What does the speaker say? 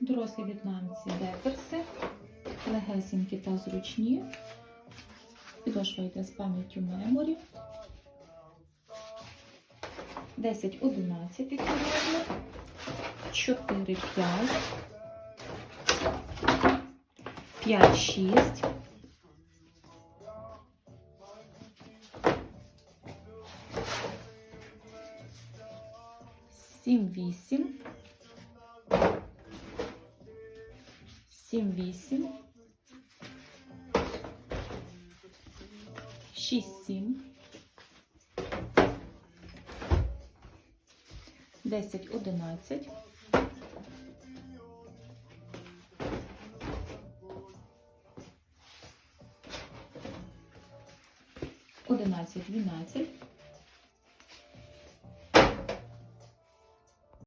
Дорослі в'єтнамці деперси, легесенькі та зручні. Підошва йде з пам'яттю меморі. 10, 11 такий розмір. 4, 5. 5, 6. Сім, вісім. Сім, вісім. Шість, сім. Десять, одинадцять. Одинадцять, дванадцять.